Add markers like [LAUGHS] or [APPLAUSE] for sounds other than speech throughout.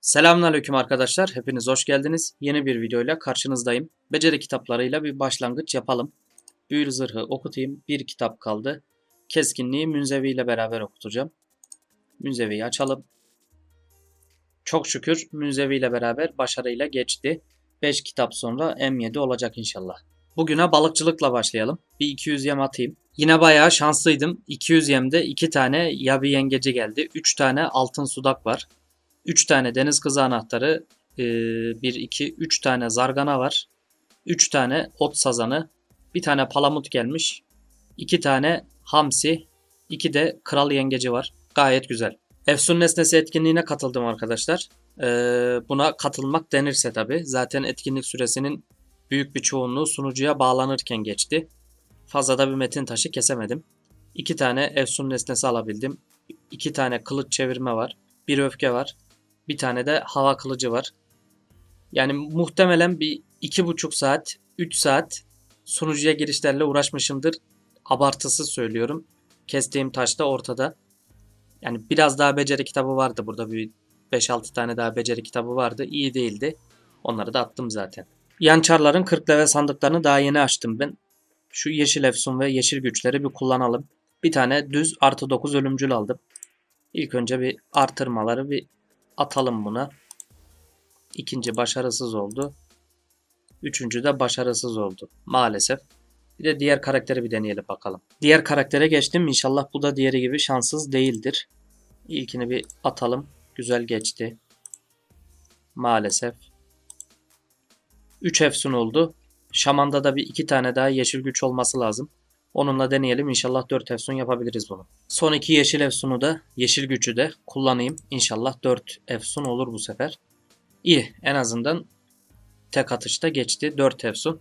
Selamünaleyküm arkadaşlar. Hepiniz hoş geldiniz. Yeni bir videoyla karşınızdayım. Beceri kitaplarıyla bir başlangıç yapalım. Büyülü zırhı okutayım. Bir kitap kaldı. Keskinliği Münzevi ile beraber okutacağım. Münzevi'yi açalım. Çok şükür Münzevi ile beraber başarıyla geçti. 5 kitap sonra M7 olacak inşallah. Bugüne balıkçılıkla başlayalım. Bir 200 yem atayım. Yine bayağı şanslıydım. 200 yemde 2 tane yabi yengeci geldi. 3 tane altın sudak var. 3 tane deniz kızı anahtarı, 1, 2, 3 tane zargana var. 3 tane ot sazanı, bir tane palamut gelmiş. 2 tane hamsi, 2 de kral yengeci var. Gayet güzel. Efsun Nesnesi etkinliğine katıldım arkadaşlar. Ee, buna katılmak denirse tabi. Zaten etkinlik süresinin büyük bir çoğunluğu sunucuya bağlanırken geçti. Fazla da bir metin taşı kesemedim. 2 tane Efsun Nesnesi alabildim. 2 tane kılıç çevirme var. Bir öfke var. Bir tane de hava kılıcı var. Yani muhtemelen bir iki buçuk saat, 3 saat sunucuya girişlerle uğraşmışımdır. Abartısız söylüyorum. Kestiğim taş da ortada. Yani biraz daha beceri kitabı vardı burada. Bir 5-6 tane daha beceri kitabı vardı. İyi değildi. Onları da attım zaten. Yançarların 40 level sandıklarını daha yeni açtım ben. Şu yeşil efsun ve yeşil güçleri bir kullanalım. Bir tane düz artı 9 ölümcül aldım. İlk önce bir artırmaları bir atalım buna. İkinci başarısız oldu. Üçüncü de başarısız oldu. Maalesef. Bir de diğer karakteri bir deneyelim bakalım. Diğer karaktere geçtim. İnşallah bu da diğeri gibi şanssız değildir. İlkini bir atalım. Güzel geçti. Maalesef. 3 efsun oldu. Şaman'da da bir iki tane daha yeşil güç olması lazım. Onunla deneyelim. İnşallah 4 efsun yapabiliriz bunu. Son iki yeşil efsunu da yeşil gücü de kullanayım. İnşallah 4 efsun olur bu sefer. İyi. En azından tek atışta geçti. 4 efsun.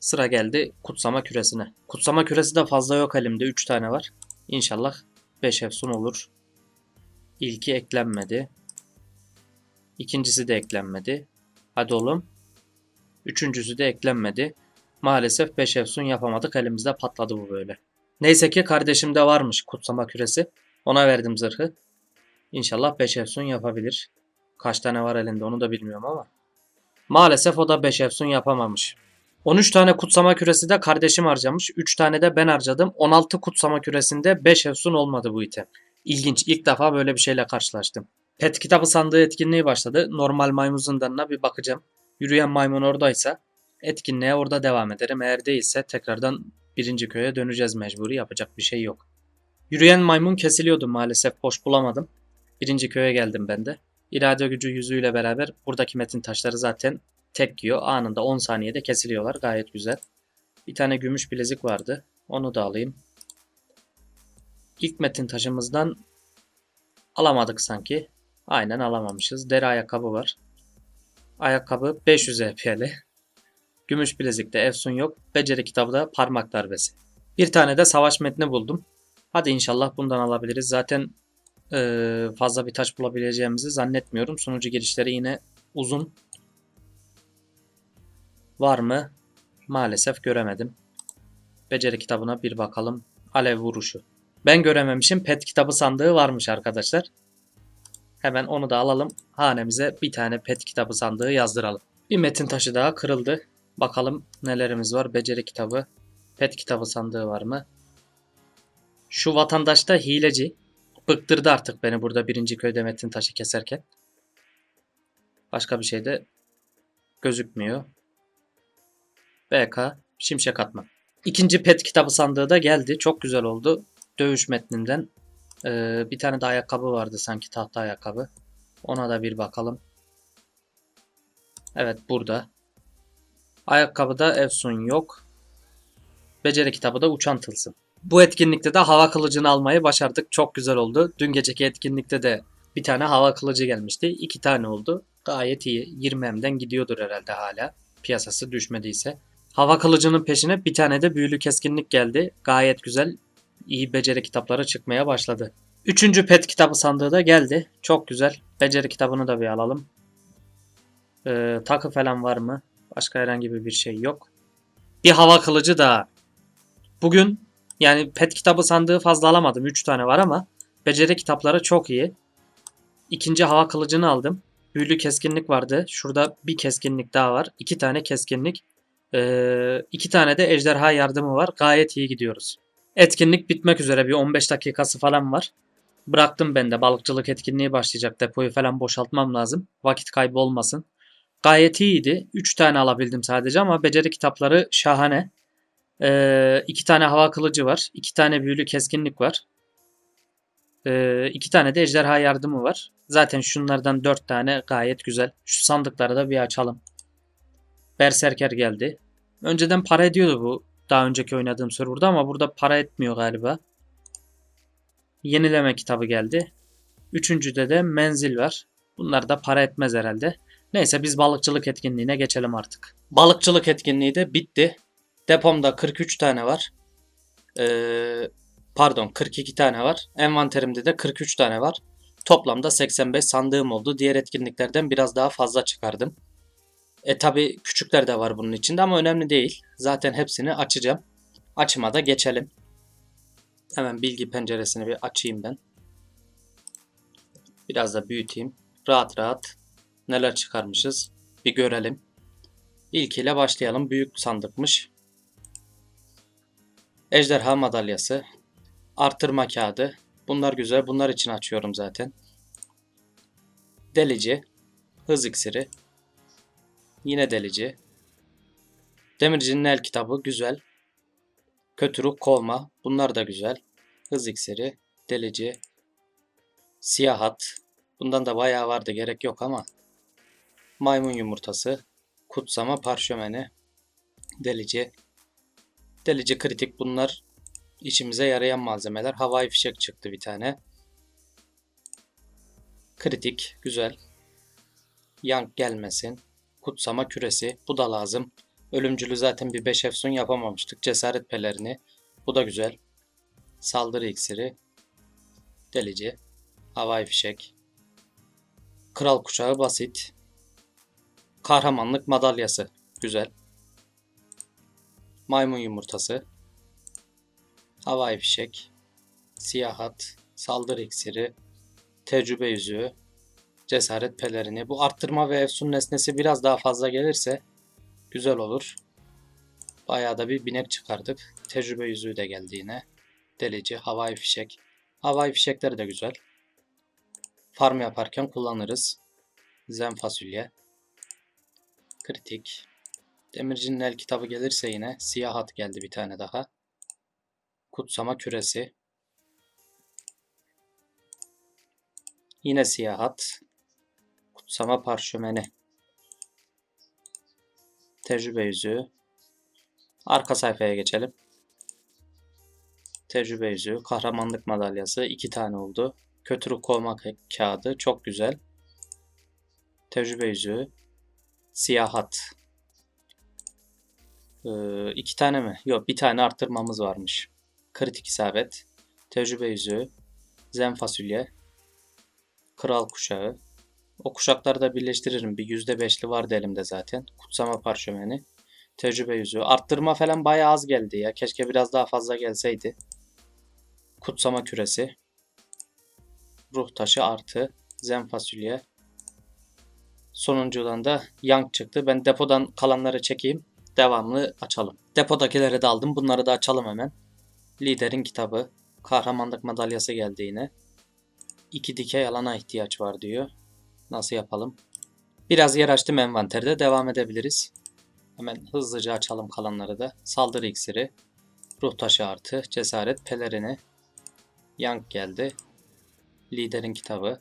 Sıra geldi kutsama küresine. Kutsama küresi de fazla yok elimde. 3 tane var. İnşallah 5 efsun olur. İlki eklenmedi. İkincisi de eklenmedi. Hadi oğlum. Üçüncüsü de eklenmedi. Maalesef 5 efsun yapamadık. Elimizde patladı bu böyle. Neyse ki kardeşimde varmış kutsama küresi. Ona verdim zırhı. İnşallah 5 efsun yapabilir. Kaç tane var elinde onu da bilmiyorum ama. Maalesef o da 5 efsun yapamamış. 13 tane kutsama küresi de kardeşim harcamış. 3 tane de ben harcadım. 16 kutsama küresinde 5 efsun olmadı bu item. İlginç. İlk defa böyle bir şeyle karşılaştım. Pet kitabı sandığı etkinliği başladı. Normal maymun zindanına bir bakacağım. Yürüyen maymun oradaysa etkinliğe orada devam ederim. Eğer değilse tekrardan birinci köye döneceğiz mecburi yapacak bir şey yok. Yürüyen maymun kesiliyordu maalesef boş bulamadım. Birinci köye geldim ben de. İrade gücü yüzüğüyle beraber buradaki metin taşları zaten tek yiyor. Anında 10 saniyede kesiliyorlar gayet güzel. Bir tane gümüş bilezik vardı. Onu da alayım. İlk metin taşımızdan alamadık sanki. Aynen alamamışız. Deri ayakkabı var. Ayakkabı 500 EP'li. Gümüş bilezikte Efsun yok. Beceri kitabı da parmak darbesi. Bir tane de savaş metni buldum. Hadi inşallah bundan alabiliriz. Zaten e, fazla bir taş bulabileceğimizi zannetmiyorum. Sunucu girişleri yine uzun. Var mı? Maalesef göremedim. Beceri kitabına bir bakalım. Alev vuruşu. Ben görememişim. Pet kitabı sandığı varmış arkadaşlar. Hemen onu da alalım. Hanemize bir tane pet kitabı sandığı yazdıralım. Bir metin taşı daha kırıldı. Bakalım nelerimiz var. Beceri kitabı. Pet kitabı sandığı var mı? Şu vatandaş da hileci. Bıktırdı artık beni burada birinci köyde metin taşı keserken. Başka bir şey de gözükmüyor. BK Şimşek Atma. İkinci pet kitabı sandığı da geldi. Çok güzel oldu. Dövüş metninden. Ee, bir tane de ayakkabı vardı sanki tahta ayakkabı. Ona da bir bakalım. Evet burada. Ayakkabıda Efsun yok. Beceri kitabı da uçan tılsım. Bu etkinlikte de hava kılıcını almayı başardık. Çok güzel oldu. Dün geceki etkinlikte de bir tane hava kılıcı gelmişti. İki tane oldu. Gayet iyi. 20 M'den gidiyordur herhalde hala. Piyasası düşmediyse. Hava kılıcının peşine bir tane de büyülü keskinlik geldi. Gayet güzel. İyi beceri kitapları çıkmaya başladı. Üçüncü pet kitabı sandığı da geldi. Çok güzel. Beceri kitabını da bir alalım. Ee, takı falan var mı? Başka herhangi bir şey yok. Bir hava kılıcı daha. Bugün yani pet kitabı sandığı fazla alamadım. 3 tane var ama beceri kitapları çok iyi. İkinci hava kılıcını aldım. büyülü keskinlik vardı. Şurada bir keskinlik daha var. İki tane keskinlik. Ee, iki tane de ejderha yardımı var. Gayet iyi gidiyoruz. Etkinlik bitmek üzere bir 15 dakikası falan var. Bıraktım ben de balıkçılık etkinliği başlayacak. Depoyu falan boşaltmam lazım. Vakit kaybı olmasın. Gayet iyiydi. 3 tane alabildim sadece ama beceri kitapları şahane. Ee, iki tane hava kılıcı var. iki tane büyülü keskinlik var. Ee, iki tane de ejderha yardımı var. Zaten şunlardan dört tane gayet güzel. Şu sandıkları da bir açalım. Berserker geldi. Önceden para ediyordu bu daha önceki oynadığım serverda ama burada para etmiyor galiba. Yenileme kitabı geldi. Üçüncüde de menzil var. Bunlar da para etmez herhalde. Neyse biz balıkçılık etkinliğine geçelim artık. Balıkçılık etkinliği de bitti. Depomda 43 tane var. Ee, pardon 42 tane var. Envanterimde de 43 tane var. Toplamda 85 sandığım oldu. Diğer etkinliklerden biraz daha fazla çıkardım. E tabi küçükler de var bunun içinde ama önemli değil. Zaten hepsini açacağım. Açıma da geçelim. Hemen bilgi penceresini bir açayım ben. Biraz da büyüteyim. Rahat rahat neler çıkarmışız bir görelim. İlkiyle başlayalım. Büyük sandıkmış. Ejderha madalyası. Artırma kağıdı. Bunlar güzel. Bunlar için açıyorum zaten. Delici. Hız iksiri. Yine delici. Demircinin el kitabı güzel. Kötürük kovma. Bunlar da güzel. Hız iksiri. Delici. Siyah hat. Bundan da bayağı vardı gerek yok ama. Maymun yumurtası. Kutsama parşömeni. Delici. Delici kritik bunlar işimize yarayan malzemeler. Havai fişek çıktı bir tane. Kritik güzel. Yank gelmesin. Kutsama küresi. Bu da lazım. Ölümcülü zaten bir 5 efsun yapamamıştık. Cesaret pelerini. Bu da güzel. Saldırı iksiri. Delici. Havai fişek. Kral kuşağı basit. Kahramanlık madalyası. Güzel. Maymun yumurtası. Havai fişek. Siyah hat. Saldırı iksiri. Tecrübe yüzüğü. Cesaret pelerini. Bu arttırma ve efsun nesnesi biraz daha fazla gelirse güzel olur. Bayağı da bir binek çıkardık. Tecrübe yüzüğü de geldi yine. Delici, havai fişek. Havai fişekleri de güzel. Farm yaparken kullanırız. Zen fasulye. Kritik. Demircinin el kitabı gelirse yine siyah hat geldi bir tane daha. Kutsama küresi. Yine siyah hat. Kutsama parşömeni. Tecrübe yüzüğü. Arka sayfaya geçelim. Tecrübe yüzüğü. Kahramanlık madalyası. iki tane oldu. Kötülük kovma kağıdı. Çok güzel. Tecrübe yüzüğü. Siyah hat. Ee, iki tane mi? Yok bir tane arttırmamız varmış. Kritik isabet. Tecrübe yüzüğü. Zen fasulye. Kral kuşağı. O kuşakları da birleştiririm. Bir %5'li vardı elimde zaten. Kutsama parşömeni. Tecrübe yüzüğü. Arttırma falan bayağı az geldi ya. Keşke biraz daha fazla gelseydi. Kutsama küresi. Ruh taşı artı. Zen fasulye. Sonuncudan da Yang çıktı. Ben depodan kalanları çekeyim. Devamlı açalım. Depodakileri de aldım. Bunları da açalım hemen. Liderin kitabı. Kahramanlık madalyası geldi yine. İki dikey alana ihtiyaç var diyor. Nasıl yapalım? Biraz yer açtım envanterde. Devam edebiliriz. Hemen hızlıca açalım kalanları da. Saldırı iksiri. Ruh taşı artı. Cesaret pelerini. Yang geldi. Liderin kitabı.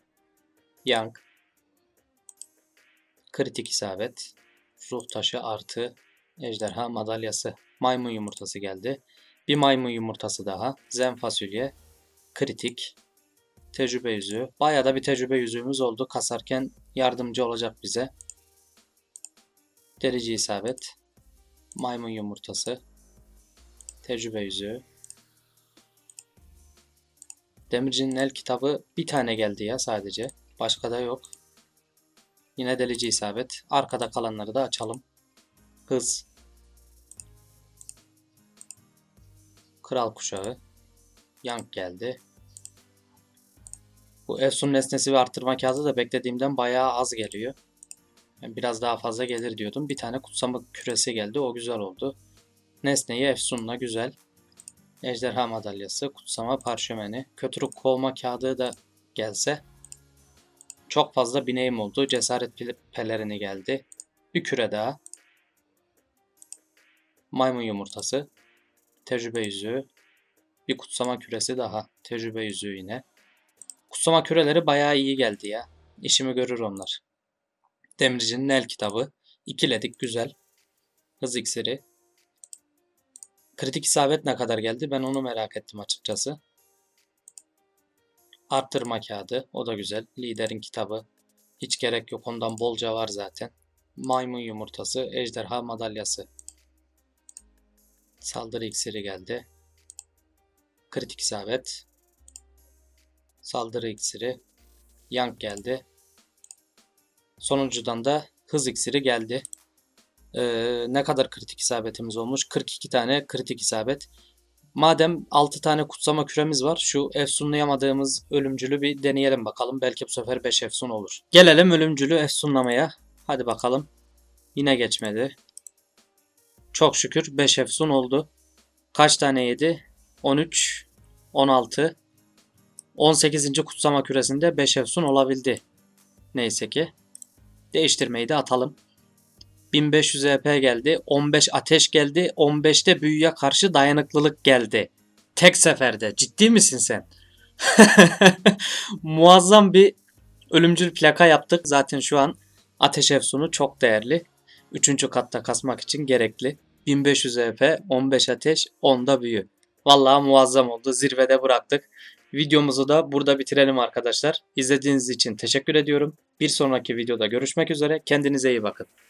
Yang. Kritik isabet. Ruh taşı artı. Ejderha madalyası. Maymun yumurtası geldi. Bir maymun yumurtası daha. Zen fasulye. Kritik. Tecrübe yüzüğü. Bayağı da bir tecrübe yüzüğümüz oldu. Kasarken yardımcı olacak bize. Delici isabet. Maymun yumurtası. Tecrübe yüzüğü. Demircinin el kitabı bir tane geldi ya sadece. Başka da yok. Yine delici isabet. Arkada kalanları da açalım. Hız. Kral kuşağı. Yank geldi. Bu Efsun nesnesi ve arttırma kağıdı da beklediğimden bayağı az geliyor. Ben biraz daha fazla gelir diyordum. Bir tane kutsama küresi geldi. O güzel oldu. Nesneyi Efsun'la güzel. Ejderha madalyası, kutsama parşömeni, kötülük kovma kağıdı da gelse. Çok fazla bineğim oldu. Cesaret pelerini geldi. Bir küre daha. Maymun yumurtası. Tecrübe yüzüğü. Bir kutsama küresi daha. Tecrübe yüzüğü yine. Kutsama küreleri bayağı iyi geldi ya. İşimi görür onlar. Demirci'nin el kitabı. İkiledik güzel. Hız iksiri. Kritik isabet ne kadar geldi? Ben onu merak ettim açıkçası. Arttırma kağıdı. O da güzel. Liderin kitabı. Hiç gerek yok. Ondan bolca var zaten. Maymun yumurtası. Ejderha madalyası. Saldırı iksiri geldi. Kritik isabet. Saldırı iksiri. Yank geldi. Sonuncudan da hız iksiri geldi. Ee, ne kadar kritik isabetimiz olmuş? 42 tane kritik isabet. Madem 6 tane kutsama küremiz var, şu efsunlayamadığımız ölümcülü bir deneyelim bakalım. Belki bu sefer 5 efsun olur. Gelelim ölümcülü efsunlamaya. Hadi bakalım. Yine geçmedi. Çok şükür 5 efsun oldu. Kaç tane yedi? 13, 16, 18. kutsama küresinde 5 efsun olabildi. Neyse ki. Değiştirmeyi de atalım. 1500 EP geldi. 15 ateş geldi. 15'te büyüye karşı dayanıklılık geldi. Tek seferde. Ciddi misin sen? [LAUGHS] Muazzam bir ölümcül plaka yaptık. Zaten şu an ateş efsunu çok değerli. Üçüncü katta kasmak için gerekli. 1500 EP, 15 ateş, 10'da büyü. Vallahi muazzam oldu. Zirvede bıraktık. Videomuzu da burada bitirelim arkadaşlar. İzlediğiniz için teşekkür ediyorum. Bir sonraki videoda görüşmek üzere. Kendinize iyi bakın.